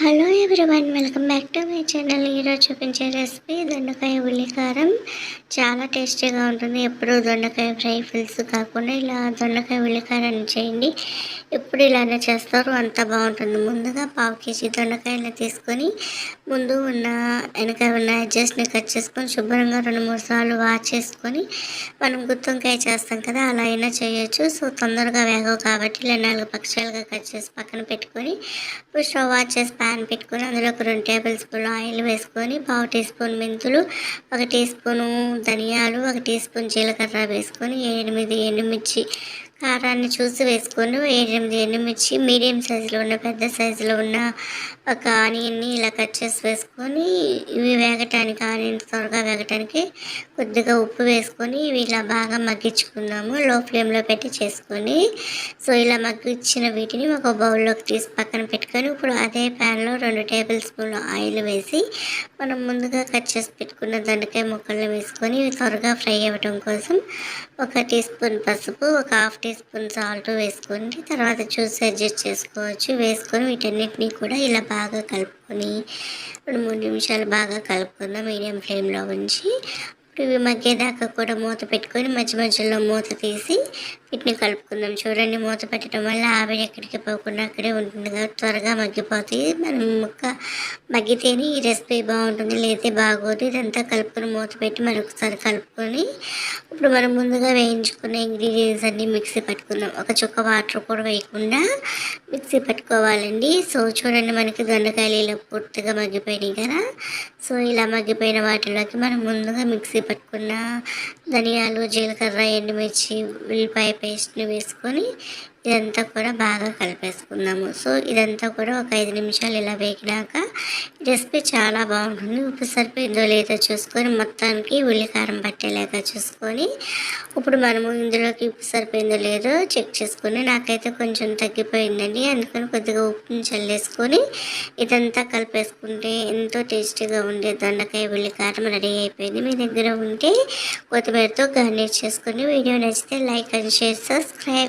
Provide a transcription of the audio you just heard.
Hello everyone welcome back to my channel ఈరోజు చూపించే recipe దొండకాయ ఉల్లికారం. చాలా టేస్టీగా ఉంటుంది. ఎప్పుడు దొండకాయ ఫ్రై ఫిల్స్ కాకుండా ఇలా దొండకాయ ఉల్లికాయలను చేయండి. ఎప్పుడు ఇలానే చేస్తారు అంత బాగుంటుంది. ముందుగా పావు కేజీ దొండకాయలు తీసుకొని ముందు ఉన్న వెనక ఉన్న అడ్జస్ట్ని కట్ చేసుకొని శుభ్రంగా రెండు మూడు సార్లు వాష్ చేసుకొని మనం గుత్తంకాయ చేస్తాం కదా అలా అయినా చేయొచ్చు. సో తొందరగా వేగవు కాబట్టి ఇలా నాలుగు పక్షాలుగా కట్ చేసి పక్కన పెట్టుకొని ఇప్పుడు స్టవ్ ఆన్ చేసి ప్యాన్ పెట్టుకొని అందులో ఒక రెండు టేబుల్ స్పూన్ ఆయిల్ వేసుకొని పావు టీ స్పూన్ మెంతులు ఒక టీ స్పూను ధనియాలు ఒక టీ స్పూన్ జీలకర్ర వేసుకొని ఎనిమిది ఎండుమిర్చి కారాన్ని చూసి వేసుకొని ఎనిమిది ఎండుమిర్చి మీడియం సైజులో ఉన్న పెద్ద సైజులో ఉన్న ఒక ఆనియన్ని ఇలా కట్ చేసి వేసుకొని ఇవి వేగటానికి ఆనియన్ త్వరగా వేగటానికి కొద్దిగా ఉప్పు వేసుకొని ఇవి ఇలా బాగా మగ్గించుకుందాము లో ఫ్లేమ్లో పెట్టి చేసుకొని సో ఇలా మగ్గించిన వీటిని ఒక బౌల్లోకి తీసి పక్కన పెట్టుకొని ఇప్పుడు అదే ప్యాన్లో రెండు టేబుల్ స్పూన్లు ఆయిల్ వేసి మనం ముందుగా కట్ చేసి పెట్టుకున్న దండకాయ ముక్కలు వేసుకొని ఇవి త్వరగా ఫ్రై అవ్వడం కోసం ఒక టీ స్పూన్ పసుపు ఒక హాఫ్ టీ స్పూన్ సాల్ట్ వేసుకొని తర్వాత చూసి అడ్జస్ట్ చేసుకోవచ్చు. వేసుకొని వీటన్నిటిని కూడా ఇలా బాగా కలుపుకొని రెండు మూడు నిమిషాలు బాగా కలుపుకుందాం మీడియం ఫ్లేమ్లో ఉంచి ఇవి మగ్గేదాకా కూడా మూత పెట్టుకొని మధ్య మధ్యలో మూత తీసి వీటిని కలుపుకుందాం. చూడండి మూత పెట్టడం వల్ల ఆవిరి ఎక్కడికి పోకుండా అక్కడే ఉంటుంది కాబట్టి త్వరగా మగ్గిపోతాయి మనం ముక్క మగ్గితేనే ఈ రెసిపీ బాగుంటుంది. లేతే బాగోదు. ఇదంతా కలుపుకొని మూత పెట్టి మరొకసారి కలుపుకొని ఇప్పుడు మనం ముందుగా వేయించుకున్న ఇంగ్రీడియంట్స్ అన్నీ మిక్సీ పట్టుకుందాం. ఒక చుక్క వాటర్ కూడా వేయకుండా మిక్సీ పట్టుకోవాలండి. సో చూడండి మనకి దొండకాయలు ఇలా పూర్తిగా మగ్గిపోయినాయి కదా. సో ఇలా మగ్గిపోయిన వాటిలోకి మనం ముందుగా మిక్సీ పట్టుకున్న ధనియాలు జీలకర్ర ఎండుమిర్చి ఉల్లిపాయ పేస్ట్ని వేసుకొని ఇదంతా కూడా బాగా కలిపేసుకుందాము. సో ఇదంతా కూడా ఒక ఐదు నిమిషాలు ఇలా వేగినాక రెసిపీ చాలా బాగుంటుంది. ఉప్పు సరిపోయిందో లేదో చూసుకొని మొత్తానికి ఉల్లికారం పట్టేలాగా చూసుకొని ఇప్పుడు మనము ఇందులోకి ఉప్పు సరిపోయిందో లేదో చెక్ చేసుకొని నాకైతే కొంచెం తగ్గిపోయిందండి. అందుకని కొద్దిగా ఉప్పుని చల్లేసుకొని ఇదంతా కలిపేసుకుంటే ఎంతో టేస్టీగా ఉండే దొండకాయ ఉల్లికారం రెడీ అయిపోయింది. మీ దగ్గర ఉంటే కొత్తిమీరతో గార్నిష్ చేసుకొని వీడియో నచ్చితే లైక్ అండ్ షేర్ సబ్స్క్రైబ్.